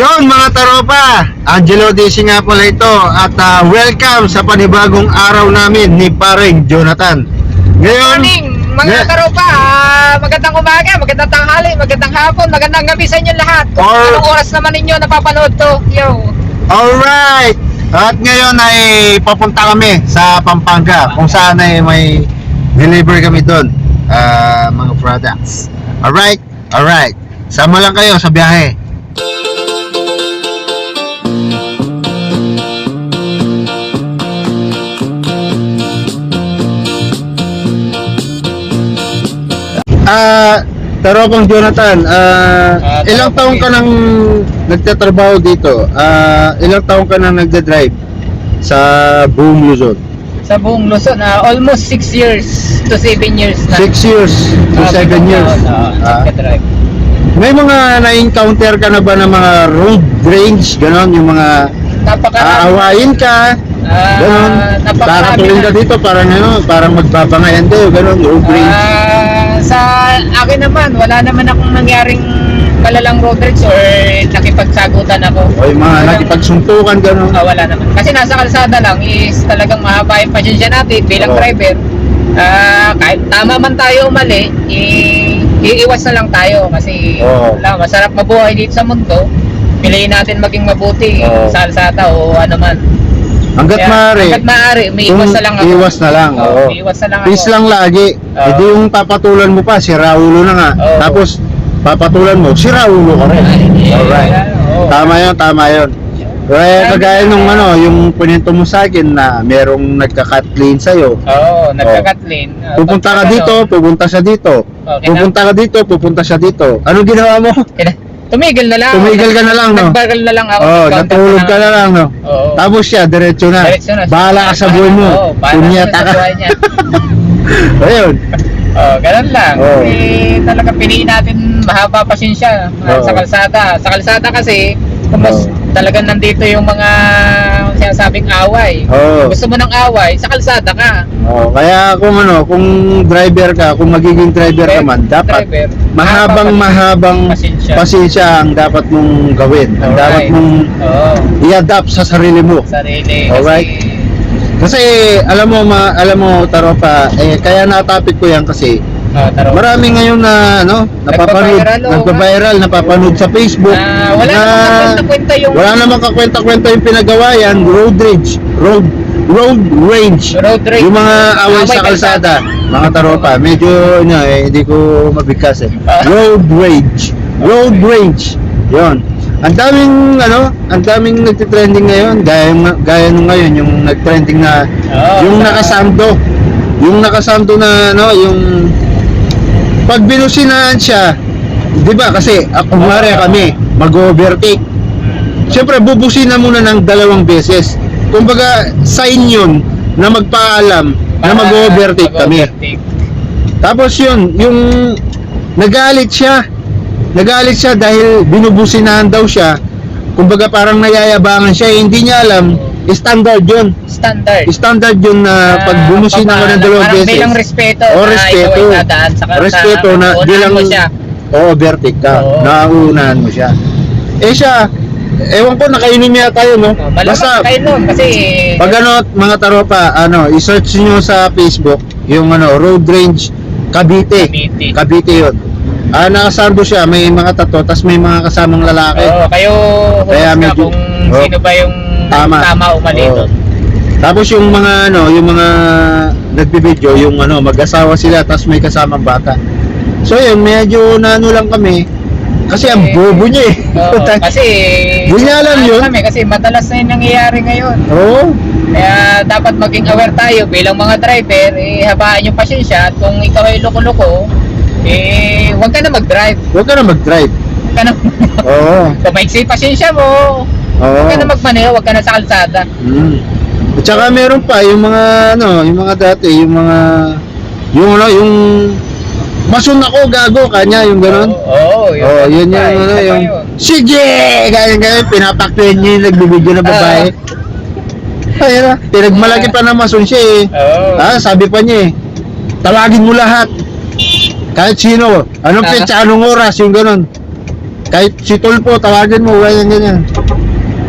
Yon mga taropa, Angelo DC nga pala ito at ah, welcome sa panibagong araw namin ni Paring Jonathan. Ngayon, Morning, mga Yeah. karopa. Ah, magandang umaga, magandang tanghali, magandang hapon, magandang gabi sa inyo lahat. Kung Or- anong oras naman ninyo napapanood to. Yo. alright! At ngayon ay papunta kami sa Pampanga kung saan ay may deliver kami doon ah, mga products. Alright? Alright. Sama lang kayo sa biyahe. Ah, Taropang Jonathan, ah, Ah, ilang taong ka nang nagtatrabaho dito? Ah, ilang taong ka nang nagda-drive sa buong Luzon? Sa buong Luzon, ah, almost 6 years to 7 years na. 6 years to Ah, 7 years. Ah, Ah, nagka-drive. may mga na-encounter ka na ba ng mga road rage, ganon, yung mga Napakarami. aawayin ka, Ah, ganon, napakarami kakatulin ka na. dito, parang ano, parang magbabangayan kayo, ganon, road rage. Ah, sa akin naman, wala naman akong nangyaring malalang road rage or nakipagsagutan ako. o yung mga nakipagsuntukan, ganon. Ah, wala naman. Kasi nasa kalsada lang is talagang mahaba yung pasensya natin bilang Oo. driver. Ah, kahit tama man tayo o mali, i- iiwas na lang tayo kasi Oo. wala, masarap mabuhay dito sa mundo. Piliin natin maging mabuti Oo. sa kalsada o ano man. Hanggat Kaya, maaari, Hanggat maaari, umiiwas na lang ako. iwas na lang, Oo, oo. umiiwas na lang ako. Peace lang lagi. Oo. Hindi yung papatulan mo pa, si Raulo na nga. Oo. Tapos, papatulan mo, si Raulo ka rin. Alright. oo. Tama yun, tama yun. Kaya Sabi kagaya nung ano, yung pinento mo sa akin na merong nagka-cut clean sa'yo. Oo, nagkakatlin. Ah, Pupunta ka dito, pupunta siya dito. Okay na. Pupunta ka dito, pupunta siya dito. Anong ginawa mo? kina- Tumigil na lang. Tumigil ka na lang, no? Nagbagal na lang ako. Oh, nag-counter natulog ka na lang, no? Oo. Tapos siya, diretso na. Diretso na. Bahala ka sa buhay mo. Oo, bahala siya sa ka. buhay niya. Ayun. Oh, ganun lang. Oo. Eh, talaga piliin natin mahaba pasensya Oo. sa kalsada. Sa kalsada kasi, kung mas Oo. Talagang nandito yung mga sinasabing away. Oo. Gusto mo ng away, sa kalsada ka. Oh, kaya kung ano, kung driver ka, kung magiging driver ka man, dapat Driver, mahabang mahabang pasensya. pasensya ang dapat mong gawin. Ang dapat Alright. mong Oo, i-adapt sa sarili mo. sarili. Alright. Kasi alam mo ma, alam mo Taropa, eh kaya na-topic ko yan kasi oh, marami ngayon na ano, napapanood, Nagpa-viral, oo nagpa-viral, napapanood sa Facebook. Ah, wala na- namang kakwenta-kwenta yung Wala namang kakwenta-kwenta yung pinagawa yan, road rage, road road rage. road rage. Yung mga away sa kalsada, mga taropa, medyo ano, eh, hindi ko mabigkas eh. Ah. Road rage. Road rage. 'Yon. Ang daming ano, ang daming nagte-trending ngayon, gaya gaya nung ngayon yung nag-trending na Oo, yung sa- nakasando. Yung nakasando na ano, yung pag binusinahan siya, 'di ba? Kasi ako kumare kami, mag-overtake. Siyempre, bubusina muna ng dalawang beses. Kumbaga, sign yun na magpaalam na Para mag-overtake kami. Tapos yun, yung nagalit siya. Nagalit siya dahil binubusinahan daw siya. Kumbaga parang nayayabangan siya. Eh, hindi niya alam, standard yun. Standard. Standard yun na Ah, pag bumusina ka ng dalawang parang beses. bilang respeto O, na respeto. ikaw ay dadaan sa kalsada. Respeto na bilang mo siya. o overtake ka. Oo. Nauunahan mo siya. Eh siya, ewan ko nakainom yata yun, no? Oh, Basta, nun kasi pag ano, mga taropa, ano, i-search nyo sa Facebook, yung ano, Road Range Cavite. Cavite. Cavite yun. Ah, nakasando siya, may mga tato, tas may mga kasamang lalaki. Oo, kayo Kaya medyo- kung Oo. sino ba yung Tama. tama o mali Oo. doon. Tapos yung mga ano, yung mga nagbibideo, yung ano, mag-asawa sila, tas may kasamang bata. So yun, medyo naano lang kami. Kasi ang Eh, bobo niya eh. Oo, kasi alam ano yun. Kami, kasi madalas na yung nangyayari ngayon. Oo. Kaya dapat maging aware tayo bilang mga driver, eh, habaan yung pasensya at kung ikaw ay loko-loko, eh, huwag ka na mag-drive. Huwag ka na mag-drive. Huwag ka na, Oo. kung maiksi pasensya mo, Oo. huwag ka na magmaneho, huwag ka na sa kalsada. Mm. At saka meron pa yung mga ano, yung mga dati, yung mga yung ano, yung masun ako gago kanya yung ganun. Oo, oo, Oh, yun yung pa, ano, isa pa yung yun. sige, ganyan ganyan pinapaktuin niya yung nagbibideo na babae. Ayun na, pinagmalaki pa ng masun siya eh. Oo. Ah, sabi pa niya eh, tawagin mo lahat. Kahit sino, anong Ah. petsa, anong oras, yung ganun. kahit si Tulpo, tawagin mo, ganyan, ganyan.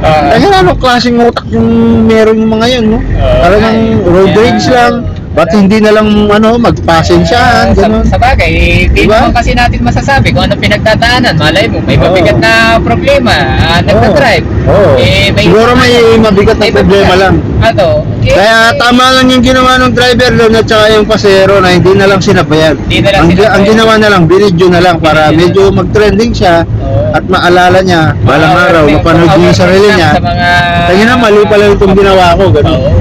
Ah, Kaya ano, klaseng utak yung meron yung mga yan, no? Ah, Talagang road kaya- rage lang. Ba't hindi na lang, ano, magpasensyahan, sa, gano'n. sa bagay, hindi Diba? naman kasi natin masasabi kung ano pinagdadaanan. Malay mo, may mabigat na problema. Ah, nagda-drive. Oo. Eh, may- Siguro may mabigat na May problema mabigat. lang. Ano? Eh, Kaya tama lang yung ginawa ng driver doon at saka yung pasero na hindi na lang sinabayan. Hindi na lang ang, sinabayan. ang ginawa na lang, binidyo na lang para medyo mag-trending siya. At maalala niya, balang Mga araw, awareness- mapanood niya yung sarili niya. Sa mga... Kaya na, mali pala itong ginawa ko, ganun. Oo.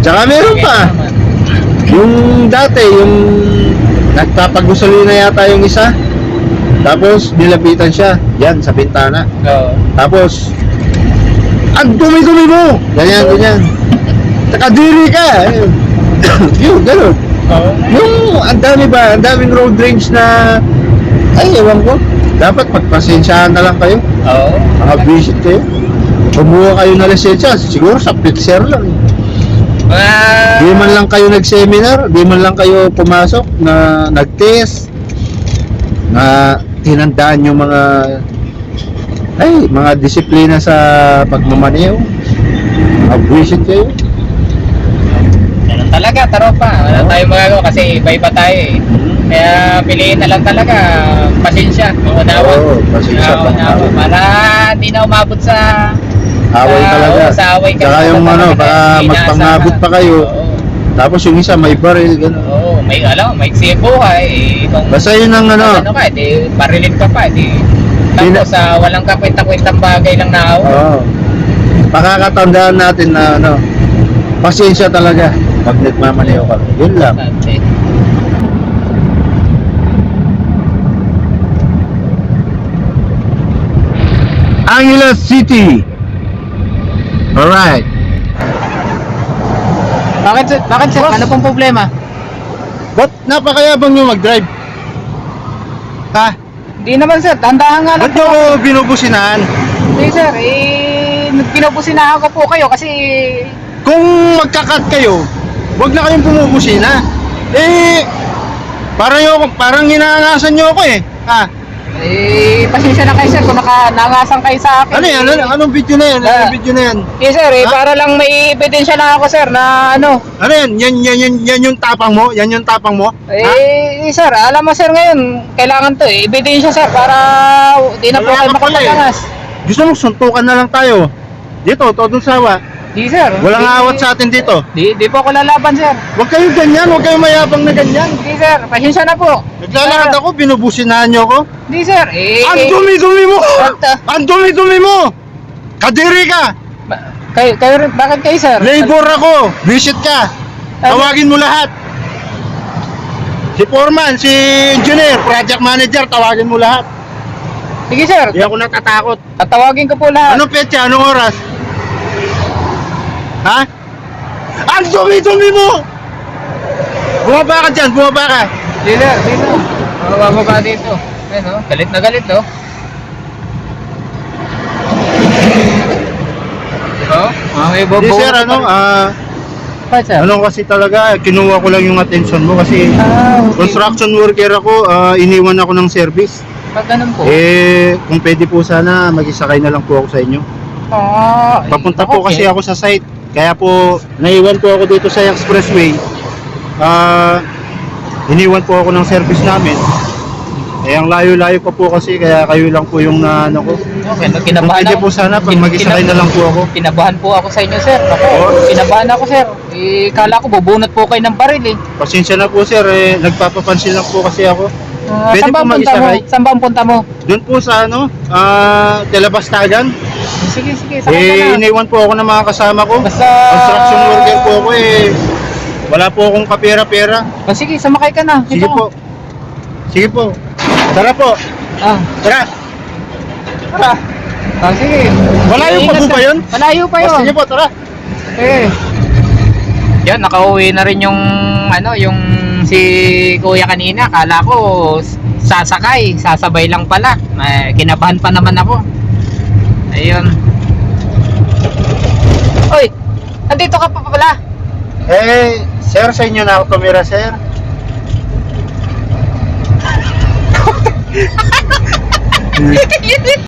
Tsaka meron pa, yung dati, yung nagpapagusalina yata yung isa, tapos nilapitan siya, yan, sa bintana. Oo. Tapos, ang dumi-dumi mo! Ganyan, ganyan. Nakadiri ka! yun, ganun. Oo. Yung, ang dami ba, ang daming road rage na, ay, ewan ko. Dapat pagpasensyahan na lang kayo. Oo. Makabisit kayo. Kumuha kayo na lisensya, siguro sa pitser lang. Mga... Di man lang kayo nag-seminar, di man lang kayo pumasok na nag-test, na tinandaan yung mga ay, mga disiplina sa pagmamaneho. Mabwisit kayo. Ganun talaga, taropa. Wala Oo. tayong magagawa kasi iba-iba tayo eh. Kaya piliin na lang talaga, pasensya, unawa. Oo, pasensya pa. unawa. Para hindi na umabot sa... Away sa- talaga. oo, sa away ka. Tsaka yung ano, baka magpangabot pa kayo. Oo. Tapos yung isa may baril, gano'n. Oo, may alam, may sibo ka eh. Kung Basta yun ang ano, ano ka, di marilin ka pa, di. Di na- Tapos sa walang kakwenta-kwentang bagay lang na ako. Oo. Pakakatandaan natin na ano, pasensya talaga pag nagmamaneho ka. Yun lang. Sabi. Angeles City. Alright. Bakit, sir? bakit sir? Boss. Ano pong problema? Ba't napakayabang nyo mag-drive? Ha? Hindi naman sir, tandahan nga Ba't nyo ako binubusinahan? Hindi sir, eh, pinapusinahan ko po kayo kasi Kung magkakat kayo, wag na kayong bumubusina. Eh, parang, yung, parang hinangasan nyo ako eh. Ha? Eh, pasensya na kayo sir kung naka, nangasan kayo sa akin. Ano yan? Ano, anong video na yan? Ah. Anong video na yan? Eh sir, eh, Ha? para lang may ebidensya na ako sir na ano. Ano yan? Yan, yan, yan, yan yung tapang mo? Yan yung tapang mo? Ha? Eh, eh, sir, alam mo sir ngayon, kailangan to eh, ebidensya sir para di na po Wala kayo ka pala eh. makapagangas. Gusto mo suntukan na lang tayo. Dito, todong sawa. Di sir. Walang di, awat sa atin dito. Di, di po ako lalaban sir. Huwag kayong ganyan, huwag kayong mayabang na ganyan. Di sir, pasensya na po. Naglalakad ako, binubusinahan nyo ako. Di sir, eh. Ang dumi-dumi mo! Ang dumi-dumi mo! Kadiri ka! Ba- kayo, kayo rin, bakit kayo sir? Labor ako! Visit ka! Tawagin mo lahat! Si foreman, si engineer, project manager, tawagin mo lahat. Sige sir, Hindi ako natatakot. tatawagin ko po lahat. Anong petsa? Anong oras? Ha? Ang dumi-dumi mo! Bumaba ka dyan, bumaba ka. Dito, dito. Mababa ba dito? Ayun oh, galit na galit oh. Oh, okay, bobo. Hindi sir, ano, ah, Pa, sir? ano kasi talaga, kinuha ko lang yung attention mo kasi Ah, okay. construction worker ako, ah, iniwan ako ng service. Pag ganun po. Eh, kung pwede po sana, mag-isakay na lang po ako sa inyo. Ah, eh, Papunta po okay. kasi ako sa site. Kaya po, naiwan po ako dito sa expressway. Ah, iniwan po ako ng service namin. Eh, ang layo-layo pa po kasi, kaya kayo lang po yung na, ano ko. Okay, no, Kung kinabahan pwede ako. po sana, pag Kin- mag-isakay na lang po ako. Kinabahan po ako sa inyo, sir. Ako, Oo. kinabahan ako, sir. Eh, kala ko bubunot po kayo ng baril eh. Pasensya na po sir, eh, nagpapapansin lang po kasi ako. Ah, Pwede saan ba po ang punta mo? Saan ba ang punta mo? Doon po sa ano, ah, Telebastagan. Sige, sige, saan ka Eh, na? iniwan po ako ng mga kasama ko. Basta... Construction worker po ako eh. Wala po akong kapera-pera. Ah, sige, sumakay ka na. Sige Ito. po. Sige po. Tara po. Ah, Tara. Tara. ah sige. Malayo pa Ingat po ba ka. yun? Malayo pa yun. Sige po, tara. Eh. Yan, nakauwi na rin yung ano, yung si kuya kanina. Kala ko sasakay, sasabay lang pala. Eh, kinabahan pa naman ako. Ayun. Oy, andito ka pa pala. Eh, sir, sa inyo na ako tumira, sir.